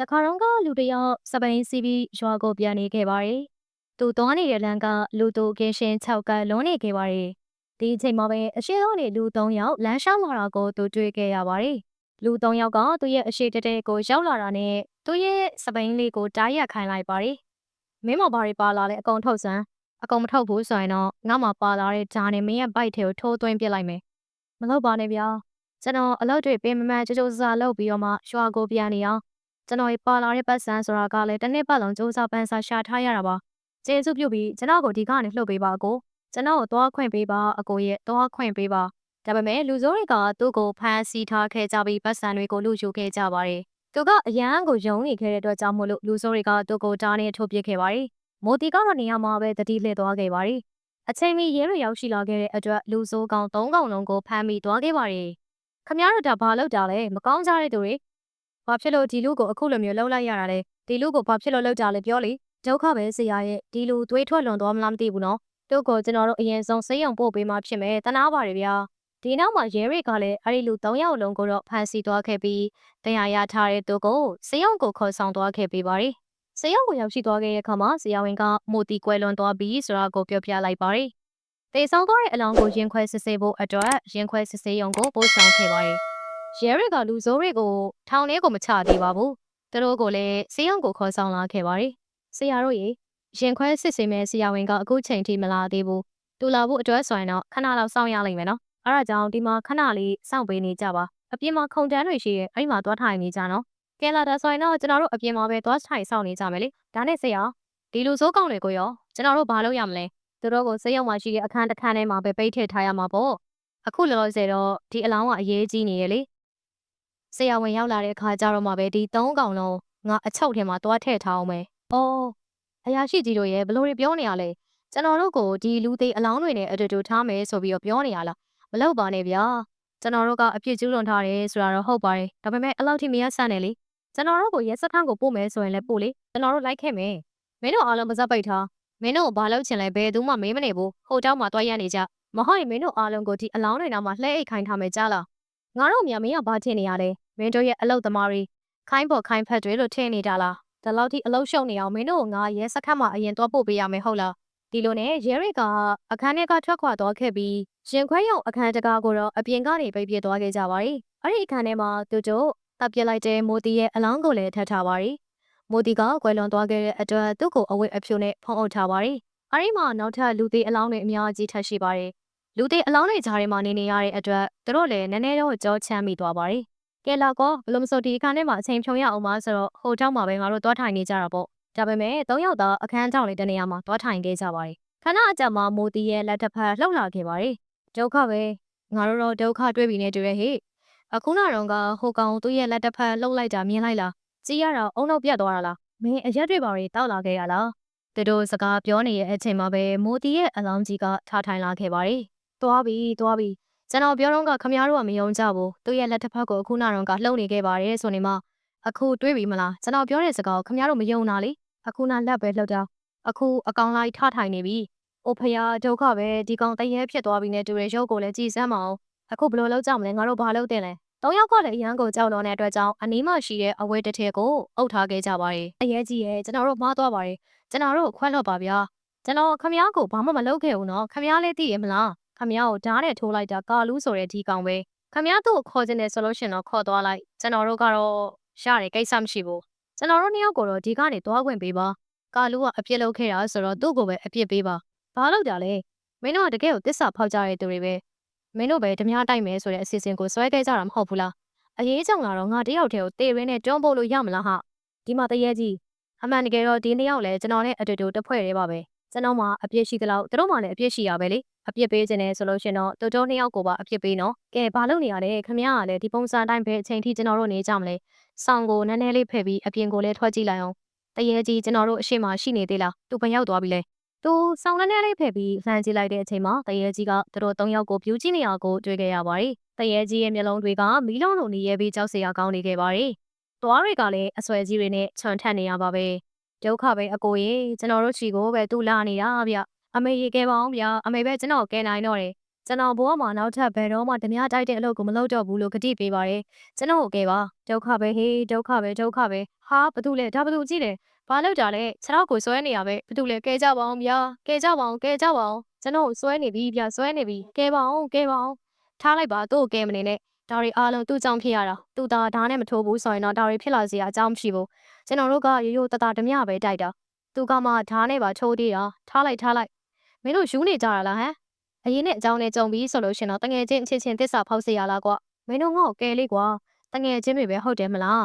စခါတော့ကလူတစ်ယောက်စပိန်စီးပြီးရွာကိုပြန်နေခဲ့ပါတယ်။သူသွားနေတဲ့လမ်းကလူသူကင်းရှင်6ကလွန်နေခဲ့ပါတယ်။ဒီအချိန်မှာပဲအရှိတော်နေလူ3ယောက်လမ်းလျှောက်လာတာကိုသူတွေ့ခဲ့ရပါတယ်။လူ3ယောက်ကသူ့ရဲ့အရှိတတဲကိုရောက်လာတာနဲ့သူ့ရဲ့စပိန်လေးကိုတားရက်ခိုင်းလိုက်ပါတယ်။မင်းမဘာတွေပါလာလဲအကုန်ထုတ်စမ်းအကုန်မထုတ်ဘူးဆိုရင်တော့ငါမှပါလာတဲ့ဂျာနဲ့မင်းရဲ့ဘိုက်ထဲကိုထိုးသွင်းပစ်လိုက်မယ်။မလုပ်ပါနဲ့ဗျာ။ကျွန်တော်အလုပ်တွေပင်မမှန်ကြိုးကြိုးစားလုပ်ပြီးတော့မှရွာကိုပြန်နေအောင် ကျွန်တော်ပါလာတဲ့ပတ်စံဆိုတာကလည်းတစ်နှစ်ပတ်လုံးစူးစမ်းပန်းစားရှာထားရတာပါကျေးဇူးပြုပြီးကျွန်တော်ကိုဒီကနေလှုပ်ပေးပါအကိုကျွန်တော်ကိုသွားခွင့်ပေးပါအကိုရဲ့သွားခွင့်ပေးပါဒါပေမဲ့လူစိုးတွေကသူ့ကိုဖမ်းဆီးထားခဲ့ကြပြီးပတ်စံတွေကိုလူယူခဲ့ကြပါတယ်သူကအရန်ကိုယုံနေခဲ့တဲ့အတွက်ကြောင့်မို့လို့လူစိုးတွေကသူ့ကိုတားနဲ့ထုတ်ပစ်ခဲ့ပါတယ်မိုတီကတော့နေရာမှာပဲတတိလှည့်သွားခဲ့ပါတယ်အချိန်မီရဲတွေရောက်ရှိလာခဲ့တဲ့အတွက်လူစိုးကောင်၃ကောင်လုံးကိုဖမ်းမိသွားခဲ့ပါတယ်ခမရတို့ဒါဘာလုပ်တာလဲမကောင်းကြတဲ့သူတွေ ဘာဖြစ်လို့ဒီလူကိုအခုလိုမျိုးလှုပ်လိုက်ရတာလဲဒီလူကိုဘာဖြစ်လို့လှုပ်ကြလဲပြောလေဒုက္ခပဲဆရာရဲ့ဒီလူသွေးထွက်လွန်သွားမလားမသိဘူးနော်တို့ကိုကျွန်တော်တို့အရင်ဆုံးစိတ်ယုံပို့ပေးမှဖြစ်မယ်တနာပါတယ်ဗျာဒီနောက်မှာရဲတွေကလည်းအဲ့ဒီလူ၃ယောက်လုံးကိုတော့ဖမ်းဆီးသွားခဲ့ပြီးတရားရထားတဲ့သူကိုစေယုံကိုခေါ်ဆောင်သွားခဲ့ပေးပါတယ်စေယုံကိုရောက်ရှိသွားခဲ့တဲ့အခါမှာဆရာဝန်ကမိုတီကွဲလွန်သွားပြီးဆိုတာကိုပြောပြလိုက်ပါတယ်တေဆောင်သွားတဲ့အလောင်းကိုရင်ခွဲစစ်ဆေးဖို့အတွက်ရင်ခွဲစစ်ဆေးရုံကိုပို့ဆောင်ခဲ့ပါတယ် ရဲတွေကလူဆိုးတွေကိုထောင်ထဲကိုမချသေးပါဘူး။သူတို့ကိုလည်းဆေးရုံကိုခေါ်ဆောင်လာခဲ့ပါတယ်။ဆရာတို့ရေရင်ခွဲစစ်ဆေးမဲ့ဆရာဝန်ကအခုချိန်ထိမလာသေးဘူး။တူလာဖို့အတွက်ဆိုရင်တော့ခဏလောက်စောင့်ရလိမ့်မယ်နော်။အဲဒါကြောင့်ဒီမှာခဏလေးစောင့်ပေးနေကြပါ။အပြင်မှာခုံတန်းတွေရှိရဲ့အဲ့ဒီမှာသွားထိုင်နေကြနော်။ကဲလာတာဆိုရင်တော့ကျွန်တော်တို့အပြင်မှာပဲသွားထိုင်စောင့်နေကြမယ်လေ။ဒါနဲ့ဆရာဒီလူစိုးကောင်းတွေကိုရောကျွန်တော်တို့ဘာလုပ်ရမလဲ။သူတို့ကိုဆေးရုံမှာရှိတဲ့အခန်းတစ်ခန်းထဲမှာပဲပိတ်ထည့်ထားရမှာပေါ့။အခုလောလောဆယ်တော့ဒီအလောင်းကအရေးကြီးနေရဲ့လေ။ ဆရာဝန်ရောက်လာတဲ့အခါကျတော့မှပဲဒီသုံးကောင်လုံးငါအချုပ်ထဲမှာတွားထည့်ထားအောင်မယ်။အော်အရာရှိကြီးတို့ရဲ့ဘလို့တွေပြောနေရလဲ။ကျွန်တော်တို့ကိုဒီလူသေးအလောင်းတွေနဲ့အတူတူထားမယ်ဆိုပြီးတော့ပြောနေရလား။မလုပ်ပါနဲ့ဗျာ။ကျွန်တော်တို့ကအပြစ်ကျူးလွန်ထားတယ်ဆိုတာတော့ဟုတ်ပါတယ်။ဒါပေမဲ့အလောက်ထိမရဆန့်နဲ့လေ။ကျွန်တော်တို့ကိုရဲစခန်းကိုပို့မယ်ဆိုရင်လည်းပို့လေ။ကျွန်တော်တို့လိုက်ခဲ့မယ်။မင်းတို့အားလုံးမစပ်ပိတ်ထား။မင်းတို့ကိုဘာလုပ်ချင်လဲဘယ်သူမှမေးမနေဘူး။ဟိုတောက်မှာတွားရနေကြ။မဟုတ်ရင်မင်းတို့အားလုံးကိုဒီအလောင်းတွေနားမှာလှဲအိတ်ခိုင်းထားမယ်ကြားလား။ ငါတို့မြန်မင်းကဘာထင်နေရလဲမင်းတို့ရဲ့အလုတ်သမားတွေခိုင်းပေါ်ခိုင်းဖက်တွေလို့ထင်နေတာလားဒီလောက်ထိအလုတ်ရှုံနေအောင်မင်းတို့ကငါရဲစခတ်မှာအရင်တော့ပို့ပေးရမယ်ဟုတ်လားဒီလိုနဲ့ရဲရိကအခန်းထဲကထွက်ခွာသွားခဲ့ပြီးရင်ခွဲရုံအခန်းတကားကိုတော့အပြင်ကနေပိတ်ပြစ်သွားခဲ့ကြပါရီအဲ့ဒီအခန်းထဲမှာသူတို့တပ်ပြစ်လိုက်တဲ့မိုတီရဲ့အလောင်းကိုလည်းထပ်ထားပါရီမိုတီကကွယ်လွန်သွားခဲ့တဲ့အတွက်သူ့ကိုအဝတ်အဖြူနဲ့ဖုံးအုပ်ထားပါရီအဲ့ဒီမှာနောက်ထပ်လူသေးအလောင်းတွေအများကြီးထပ်ရှိပါတယ် လူသေးအလောင်းတွေကြားထဲမှာနေနေရတဲ့အတွက်သူတို့လည်းနည်းနည်းတော့ကြောချမ်းမိသွားပါတယ်ကဲလောက်ကောဘလို့မဆိုဒီအခန်းထဲမှာအချိန်ဖြုံရအောင်ပါဆိုတော့ဟိုတောက်မှာပဲငါတို့သွားထိုင်နေကြတာပေါ့ဒါပေမဲ့၃ယောက်သားအခန်းကြောင်လေးတနေရာမှာသွားထိုင်ခဲ့ကြပါတယ်ခဏအကြမှာမိုတီရဲ့လက်တစ်ဖက်လှုပ်လာခဲ့ပါတယ်ဒုက္ခပဲငါတို့တော့ဒုက္ခတွေ့ပြီနေတူရဲ့ဟေ့အခုနောက်တော့ကဟိုကောင်သူ့ရဲ့လက်တစ်ဖက်လှုပ်လိုက်တာမြင်လိုက်လားကြည့်ရတော့အုံနောက်ပြတ်သွားတာလားမင်းအရက်တွေပါတွေတောက်လာခဲ့ရလားသူတို့စကားပြောနေတဲ့အချိန်မှာပဲမိုတီရဲ့အလောင်းကြီးကထားထိုင်လာခဲ့ပါတယ် သွားပြီသွားပြီကျွန်တော်ပြောတော့ကခမရတို့ကမယုံကြဘူးသူ့ရဲ့လက်တစ်ဖက်ကိုအခုနောက်တော့ကလှုပ်နေခဲ့ပါတယ်ဆိုနေမှအခုတွေးပြီမလားကျွန်တော်ပြောတဲ့စကားကိုခမရတို့မယုံတာလေအခုနောက်လက်ပဲလှုပ်တာအခုအကောင်လိုက်ထထိုင်နေပြီအိုဖယာဒုက္ခပဲဒီကောင်တရေဖြစ်သွားပြီနဲ့တူတဲ့ရုပ်ကိုလည်းကြည်စမ်းမအောင်အခုဘယ်လိုလုပ်ကြမလဲငါတို့ဘာလုပ်တင်လဲတောင်ယောက်ကလည်းအရန်ကိုကြောက်လွန်တဲ့အတွက်ကြောင့်အနီးမှရှိတဲ့အဝဲတစ်ထည်ကိုအုပ်ထားခဲ့ကြပါတယ်အရေးကြီးရဲ့ကျွန်တော်တို့မှားသွားပါတယ်ကျွန်တော်တို့ခွက်လွတ်ပါဗျာကျွန်တော်ခမ ्या ကိုဘာမှမလုပ်ခဲ့ဘူးနော်ခမ ्या လည်းသိရမလား ခမ ्या ကိုဓာတ်နဲ့ထိုးလိုက်တာကာလူးဆိုတဲ့ဒီကောင်ပဲခမ ्या သူ့ကိုခေါ်ခြင်းနဲ့ဆိုလို့ရှင်တော့ခေါ်သွားလိုက်ကျွန်တော်တို့ကတော့ရတယ်ကိစ္စမရှိဘူးကျွန်တော်တို့နှစ်ယောက်ကိုတော့ဒီကနေသွားခွင့်ပေးပါကာလူးကအပြစ်လုပ်ခဲ့တာဆိုတော့သူ့ကိုပဲအပြစ်ပေးပါဘာလုပ်တာလဲမင်းတို့ကတကယ်ကိုတစ္ဆာဖောက်ကြတဲ့သူတွေပဲမင်းတို့ပဲဓမြတိုက်မယ်ဆိုတဲ့အစီအစဉ်ကိုဆွဲခဲ့ကြတာမဟုတ်ဘူးလားအရေးကြောင့်လာတော့ငါတယောက်တည်းကိုတေရင်းနဲ့တွန်းပို့လို့ရမလားဟာဒီမှာတရေကြီးအမှန်တကယ်တော့ဒီနှစ်ယောက်လည်းကျွန်တော်နဲ့အတူတူတစ်ဖွဲ့တည်းပါပဲကျွန်တော်မှအပြစ်ရှိသလောက်သူတို့မှလည်းအပြစ်ရှိရပဲလေ အပြစ်ပေးခြင်းနဲ့ဆိုလို့ရှင်တော့တူတူနှစ်ယောက်ကိုပါအပြစ်ပေးနော်ကဲဘာလုပ်နေရလဲခမရကလည်းဒီပုံစံတိုင်းပဲအချိန်ထိကျွန်တော်တို့နေကြမလဲဆောင်းကိုနည်းနည်းလေးဖယ်ပြီးအပြင်ကိုလည်းထွက်ကြည့်လိုက်အောင်တရေကြီးကျွန်တော်တို့အရှိမရှိနေသေးလားသူဘယ်ရောက်သွားပြီလဲသူဆောင်းနည်းနည်းလေးဖယ်ပြီးလှမ်းကြည့်လိုက်တဲ့အချိန်မှာတရေကြီးကသူတို့သုံးယောက်ကိုပြူးကြည့်နေရကိုတွေ့ခဲ့ရပါတယ်တရေကြီးရဲ့မျက်လုံးတွေကမီးလုံးလိုနေရဲပြီးကြောက်စရာကောင်းနေခဲ့ပါတယ်သွားတွေကလည်းအဆွဲကြီးတွေနဲ့ခြံထက်နေရပါပဲဒုက္ခပဲအကိုရေကျွန်တော်တို့ချီကိုပဲသူ့လာနေတာဗျ အမေရေကဲပါအောင်ဗျာအမေပဲကျွန်တော်ကဲနိုင်တော့တယ်ကျွန်တော်ဘဝမှာနောက်ထပ်ဘယ်တော့မှဓမြတိုက်တဲ့အလုပ်ကိုမလုပ်တော့ဘူးလို့ကတိပေးပါတယ်ကျွန်တော်ကိုကဲပါဒုက္ခပဲဟေးဒုက္ခပဲဒုက္ခပဲဟာဘာတူလဲဒါဘာတူကြည့်လဲဘာလုပ်တာလဲကျွန်တော်ကိုစွဲနေရပဲဘာတူလဲကဲကြပါအောင်ဗျာကဲကြပါအောင်ကဲကြပါအောင်ကျွန်တော်ကိုစွဲနေပြီဗျာစွဲနေပြီကဲပါအောင်ကဲပါအောင်ထားလိုက်ပါသူ့ကိုကဲမနေနဲ့ဒါတွေအားလုံးသူ့ကြောင့်ဖြစ်ရတာသူ့သားဓာတ်နဲ့မထိုးဘူးဆိုရင်တော့ဒါတွေဖြစ်လာစရာအကြောင်းမရှိဘူးကျွန်တော်တို့ကရိုးရိုးတတဓမြပဲတိုက်တာသူကမှဓာတ်နဲ့ပါထိုးသေးတာထားလိုက်ထားလိုက် မင်းတို့ယူနေကြတာလားဟမ်အရင်နဲ့အကြောင်းနဲ့ကြုံပြီးဆိုလို့ရှင်တော့တငယ်ချင်းအချင်းချင်းတစ္ဆာဖောက်စေရလားကွမင်းတို့ငါ့ကိုကဲလေးကွာတငယ်ချင်းတွေပဲဟုတ်တယ်မလား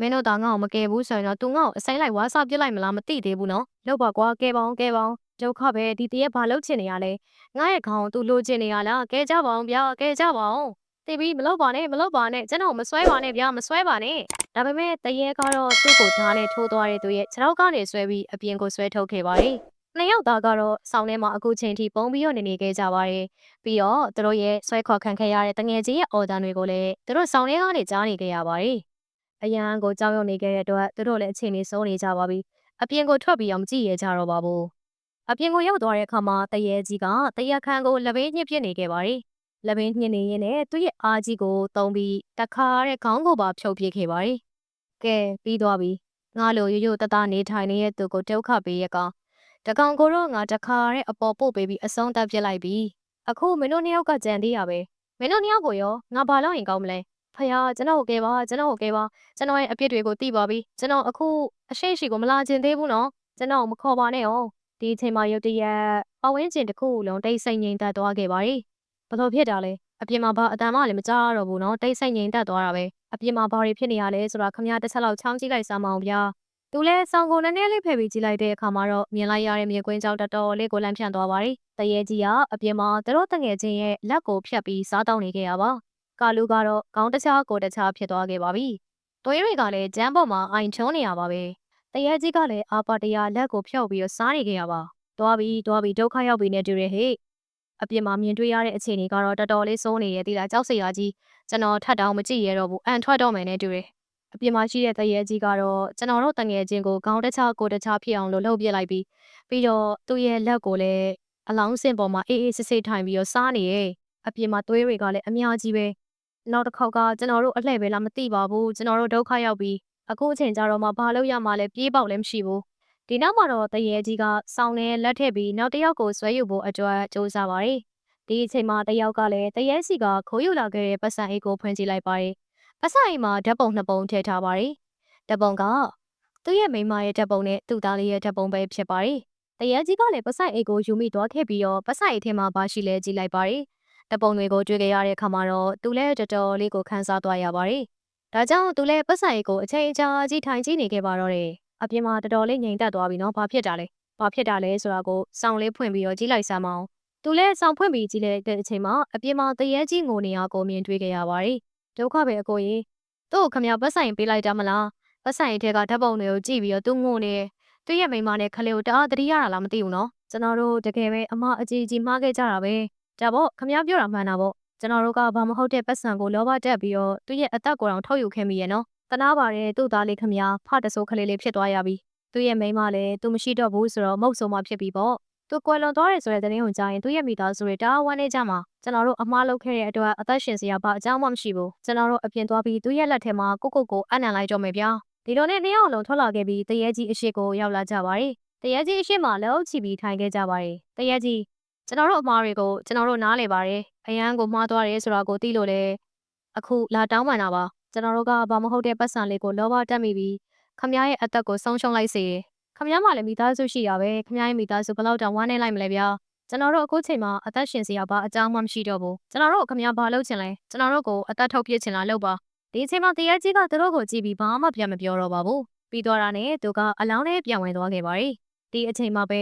မင်းတို့ဒါငါ့ကိုမကဲဘူးဆိုရင်တော့ तू ငါ့ကိုအဆိုင်လိုက်ဝါစာပြစ်လိုက်မလားမသိသေးဘူးနော်လောက်ပါကွာကဲပါအောင်ကဲပါအောင်ဒုက္ခပဲဒီတရက်ဘာလုပ်ချင်နေရလဲငါရဲ့ခေါင်းကို तू လိုချင်နေရလားကဲကြပါအောင်ဗျာကဲကြပါအောင်သိပြီမလုပ်ပါနဲ့မလုပ်ပါနဲ့ကျွန်တော်မဆွဲပါနဲ့ဗျာမဆွဲပါနဲ့ဒါပေမဲ့တရေကတော့သူ့ကိုဓာတ်နဲ့ထိုးသွားတဲ့သူရဲ့ခြေထောက်ကနေဆွဲပြီးအပြင်ကိုဆွဲထုတ်ခဲ့ပါတယ် နှစ်ယောက်သားကတော့ဆောင်းထဲမှာအခုချိန်ထိပုံပြီးတော့နေနေခဲ့ကြပါတယ်။ပြီးတော့သူတို့ရဲ့ဆွဲခေါ်ခံခဲ့ရတဲ့တငယ်ချင်းရဲ့အော်ဒန်တွေကိုလည်းသူတို့ဆောင်းထဲကနေကြားနေခဲ့ရပါတယ်။အရန်ကိုကြောက်ရွံ့နေခဲ့တဲ့အတွက်သူတို့လည်းအချိန်လေးစိုးနေကြပါပြီ။အပြင်ကိုထွက်ပြီးအောင်မကြည့်ရကြတော့ပါဘူး။အပြင်ကိုရောက်သွားတဲ့အခါမှာတရေကြီးကတရခန်ကိုလက်ဘေးညှစ်ပြစ်နေခဲ့ပါတယ်။လက်ဘေးညှစ်နေရင်းနဲ့သူ့ရဲ့အားကြီးကိုတုံးပြီးတခါတဲ့ခေါင်းကိုပါဖြုတ်ပြစ်ခဲ့ပါတယ်။ကဲပြီးသွားပြီ။ငါလိုရိုးရိုးတသားနေထိုင်နေတဲ့သူကိုဒုက္ခပေးရကောင် တကောင်ကိုတော့ငါတခါတဲ့အပေါ်ပို့ပေးပြီးအဆုံးတက်ပြစ်လိုက်ပြီအခုမင်းတို့နှစ်ယောက်ကကြံသေးရပဲမင်းတို့နှစ်ယောက်ကိုရောငါဘာလုပ်ရင်ကောင်းမလဲဖယားကျွန်တော်ကိုကဲပါကျွန်တော်ကိုကဲပါကျွန်တော်ရဲ့အပြစ်တွေကိုသိပါပြီကျွန်တော်အခုအရှိရှိကိုမလာကျင်သေးဘူးနော်ကျွန်တော်မခေါ်ပါနဲ့အောင်ဒီအချိန်မှာရုတ်တရက်ပဝင်းကျင်တစ်ခုလုံးတိတ်ဆိတ်ငြိမ်သက်သွားခဲ့ပါ ರಿ ဘလို့ဖြစ်တာလဲအပြင်မှာဘာအတန်မှလည်းမကြားရတော့ဘူးနော်တိတ်ဆိတ်ငြိမ်သက်သွားတာပဲအပြင်မှာဘာတွေဖြစ်နေရလဲဆိုတာခမရတစ်ချက်လောက်ချောင်းကြည့်လိုက်စမ်းမအောင်ဗျာ သူလည်းဆောင်းကိုနည်းနည်းလေးဖယ်ပြီးကြည့်လိုက်တဲ့အခါမှာတော့မြင်လိုက်ရတဲ့မြေကွင်းကြောင်တော်တော်လေးကိုလန့်ဖြန့်သွားပါရီတရေကြီးကအပြင်မှာသူတို့တငယ်ချင်းရဲ့လက်ကိုဖြတ်ပြီးစားတောင်းနေခဲ့ရပါကာလူကတော့ခေါင်းတခြားကိုတခြားဖြစ်သွားခဲ့ပါပြီသွေးတွေကလည်းဂျမ်းပေါ်မှာအိုင်ချုံနေရပါပဲတရေကြီးကလည်းအာပါတရာလက်ကိုဖြုတ်ပြီးစားနေခဲ့ရပါသွားပြီးသွားပြီးဒုက္ခရောက်ပြီးနေတူတယ်ဟေ့အပြင်မှာမြင်တွေ့ရတဲ့အခြေအနေကတော့တော်တော်လေးစိုးနေရသေးတာကြောက်စရာကြီးကျွန်တော်ထပ်တောင်မကြည့်ရတော့ဘူးအန်ထွက်တော့မယ်နဲ့တူတယ် အပြင်မှာရှိတဲ့တရေကြီးကတော့ကျွန်တော်တို့တငယ်ချင်းကိုခေါင်းတစ်ချကိုတစ်ချဖြစ်အောင်လို့လှုပ်ပြလိုက်ပြီးပြီးတော့သူ့ရဲ့လက်ကိုလည်းအလောင်းစင်ပေါ်မှာအေးအေးဆေးဆေးထိုင်ပြီးတော့စားနေရဲ့အပြင်မှာသွေးတွေကလည်းအများကြီးပဲနောက်တစ်ခေါက်ကကျွန်တော်တို့အလှည့်ပဲလားမသိပါဘူးကျွန်တော်တို့ဒုက္ခရောက်ပြီးအခုအချိန်ကြတော့မှဘာလို့ရမှလဲပြေးပေါက်လည်းမရှိဘူးဒီနောက်မှာတော့တရေကြီးကစောင်းနဲ့လက်ထည့်ပြီးနောက်တစ်ယောက်ကိုဆွဲယူဖို့အတွက်စူးစမ်းပါတယ်ဒီအချိန်မှာတယောက်ကလည်းတရေစီကခိုးယူလာခဲ့တဲ့ပတ်စံအိတ်ကိုဖွင့်ကြည့်လိုက်ပါတယ် အဆိုင်မှာဓာတ်ပုံနှစ်ပုံထည့်ထားပါတယ်။ဓာတ်ပုံကသူ့ရဲ့မိန်းမရဲ့ဓာတ်ပုံနဲ့သူ့သားလေးရဲ့ဓာတ်ပုံပဲဖြစ်ပါတယ်။တရကြီးကလည်းပဆိုင်အိတ်ကိုယူမိသွားခဲ့ပြီးတော့ပဆိုင်အိတ်ထဲမှာဘာရှိလဲကြည့်လိုက်ပါတယ်။ဓာတ်ပုံတွေကိုတွေ့ကြရတဲ့အခါမှာတော့သူလည်းတော်တော်လေးကိုခန်းစားသွားရပါတယ်။ဒါကြောင့်သူလည်းပဆိုင်အိတ်ကိုအချိန်ကြာကြီးထိုင်ကြည့်နေခဲ့ပါတော့တယ်။အပြင်မှာတော်တော်လေးငြိမ်သက်သွားပြီနော်။ဘာဖြစ်တာလဲ။ဘာဖြစ်တာလဲဆိုတာကိုစောင်းလေးဖွင့်ပြီးတော့ကြည့်လိုက်စမ်းမအောင်။သူလည်းစောင်းဖွင့်ပြီးကြည့်လိုက်တဲ့အချိန်မှာအပြင်မှာတရေကြီးငိုနေရကိုမြင်တွေ့ခဲ့ရပါတယ်။ ဒုက္ခပဲအကိုကြီးသူ့ကိုခမရပတ်ဆိုင်ပေးလိုက်တာမလားပတ်ဆိုင်ထဲကဓာတ်ပုံတွေကိုကြည့်ပြီးတော့သူငိုနေသူ့ရဲ့မိန်းမနဲ့ခလေးကိုတအားတတိရတာလားမသိဘူးနော်ကျွန်တော်တို့တကယ်ပဲအမအကြီးကြီးမှားခဲ့ကြတာပဲဒါပေါ့ခမရပြောတာမှန်တာပေါ့ကျွန်တော်တို့ကဘာမဟုတ်တဲ့ပတ်စံကိုလောဘတက်ပြီးတော့သူ့ရဲ့အသက်ကိုယ်တော်ထုတ်ယူခဲ့မိရဲ့နော်တနာပါတယ်သူ့သားလေးခမရဖတဆိုးခလေးလေးဖြစ်သွားရပြီသူ့ရဲ့မိန်းမလည်းသူမရှိတော့ဘူးဆိုတော့မဟုတ်ဆိုမှဖြစ်ပြီပေါ့ သူကွယ်လွန်သွားတယ်ဆိုတဲ့သတင်းကိုကြားရင်သူ့ရဲ့မိသားစုတွေတအားဝမ်းနေကြမှာကျွန်တော်တို့အမားလုပ်ခဲ့တဲ့အတွက်အသက်ရှင်စရာဘာအကြောင်းမှမရှိဘူးကျွန်တော်တို့အပြင်သွားပြီးသူ့ရဲ့လက်ထဲမှာကိုကိုကိုအနံလိုက်တော့မယ်ဗျာဒီလိုနဲ့နှစ်ယောက်လုံးထွက်လာခဲ့ပြီးတရေကြီးအရှိကိုရောက်လာကြပါတယ်တရေကြီးအရှိမှလက်အုပ်ချပြီးထိုင်ခဲ့ကြပါတယ်တရေကြီးကျွန်တော်တို့အမားတွေကိုကျွန်တော်တို့နားလေပါတယ်အရန်ကိုမှားသွားတယ်ဆိုတာကိုသိလို့လေအခုလာတောင်းပန်တာပါကျွန်တော်တို့ကဘာမဟုတ်တဲ့ပတ်စံလေးကိုလောဘတက်မိပြီးခမရဲ့အသက်ကိုဆုံးရှုံးလိုက်စေတယ် ခမည်းမလည်းမိသားစုရှိရပဲခမည်းရဲ့မိသားစုဘယ်လောက်တောင်ဝမ်းနေလိုက်မလဲဗျာကျွန်တော်တို့အခုချိန်မှာအသက်ရှင်စရာဘာအကြောင်းမှမရှိတော့ဘူးကျွန်တော်တို့ခမည်းဘာလုပ်ချင်လဲကျွန်တော်တို့ကိုအသက်ထုတ်ပြစ်ချင်လားလုပ်ပါဒီချိန်မှာတရားကြီးကသူတို့ကိုကြည့်ပြီးဘာမှပြန်မပြောတော့ပါဘူးပြီးသွားတာနဲ့သူကအလောင်းလေးပြန်ဝင်သွားခဲ့ပါတယ်ဒီအချိန်မှာပဲ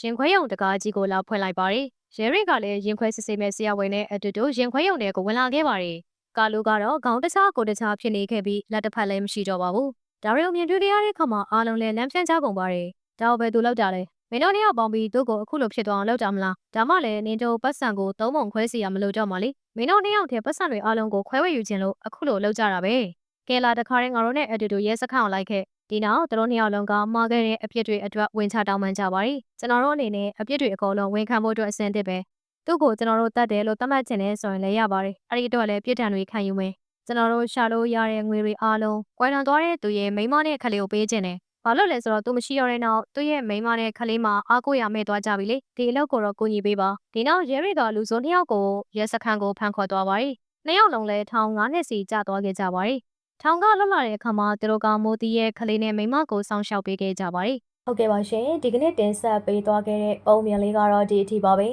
ရင်ခွဲရုံတကားကြီးကိုလာဖွင့်လိုက်ပါတယ်ရဲရစ်ကလည်းရင်ခွဲစစ်စစ်မဲ့ဆရာဝန်နဲ့အတူတူရင်ခွဲရုံတွေကိုဝင်လာခဲ့ပါတယ်ကာလူကတော့ခေါင်းတခြားကိုတခြားဖြစ်နေခဲ့ပြီးလက်တစ်ဖက်လည်းမရှိတော့ပါဘူး ဒါရီကိုမြင်တွေ့ရတဲ့ခါမှာအားလုံးလည်းလမ်းဖြန်းကြကုန်ပါတယ်။ဒါကိုပဲသူလောက်တာလေ။မင်းတို့နှစ်ယောက်ပေါင်းပြီးသူ့ကိုအခုလိုဖြစ်သွားအောင်လုပ်တာမလား။ဒါမှလည်းနင်တို့ပတ်စံကိုသုံးပုံခွဲစီရမလို့တော့မှလေ။မင်းတို့နှစ်ယောက်တည်းပတ်စံတွေအားလုံးကိုခွဲဝေယူခြင်းလို့အခုလိုလုပ်ကြတာပဲ။ကဲလာတခါရင်ငါတို့နဲ့အတူတူရဲစခန်းအောင်လိုက်ခဲ့။ဒီနောက်တို့နှစ်ယောက်လုံးကမှားခဲ့တဲ့အဖြစ်တွေအတွက်ဝင်ချတောင်းပန်ကြပါရီ။ကျွန်တော်တို့အနေနဲ့အဖြစ်တွေအကုန်လုံးဝန်ခံဖို့အတွက်အဆင်သင့်ပဲ။သူ့ကိုကျွန်တော်တို့တတ်တယ်လို့သတ်မှတ်ချင်တယ်ဆိုရင်လည်းရပါတယ်အဲ့ဒီအတွက်လည်းပြစ်ဒဏ်တွေခံယူမယ် ကျွန်တော်တို့ရှာလို့ရတဲ့ငွေတွေအားလုံးကွယ်လွန်သွားတဲ့သူရဲ့မိန်းမနဲ့ခလေးကိုပေးခြင်းတယ်ဘာလို့လဲဆိုတော့သူမရှိရတဲ့နောက်သူ့ရဲ့မိန်းမနဲ့ခလေးမှာအားကိုးရမဲ့သွားကြပြီလေဒီအလုပ်ကိုတော့ကိုညီပေးပါဒီနောက်ရဲရီကလူစုံနှစ်ယောက်ကိုရဲစခန်းကိုဖမ်းခေါ်သွားပါတယ်နှစ်ယောက်လုံးလည်းထောင်9နှစ်စီကြာသွားခဲ့ကြပါတယ်ထောင်ကလွတ်လာတဲ့အခါမှာသူတို့ကမိုးတီရဲ့ခလေးနဲ့မိန်းမကိုစောင့်ရှောက်ပေးခဲ့ကြပါတယ်ဟုတ်ကဲ့ပါရှင်ဒီကနေ့တင်ဆက်ပေးသွားခဲ့တဲ့ပုံမြင်လေးကတော့ဒီအထိပါပဲ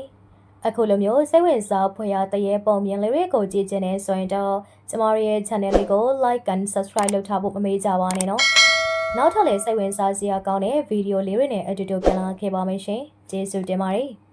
အခုလိုမျိုးစိတ်ဝင်စားဖွယ်ရာတရေပုံမြင်လေးတွေကိုကြည့်ချင်နေဆိုရင်တော့ကျမတို့ရဲ့ channel လေးကို like and subscribe လုပ်ထားဖို့မမေ့ကြပါနဲ့နော်နောက်ထပ်လည်းစိတ်ဝင်စားစရာကောင်းတဲ့ဗီဒီယိုလေးတွေနဲ့အတူတူပြန်လာခဲ့ပါမယ်ရှင်ကျေးဇူးတင်ပါတယ်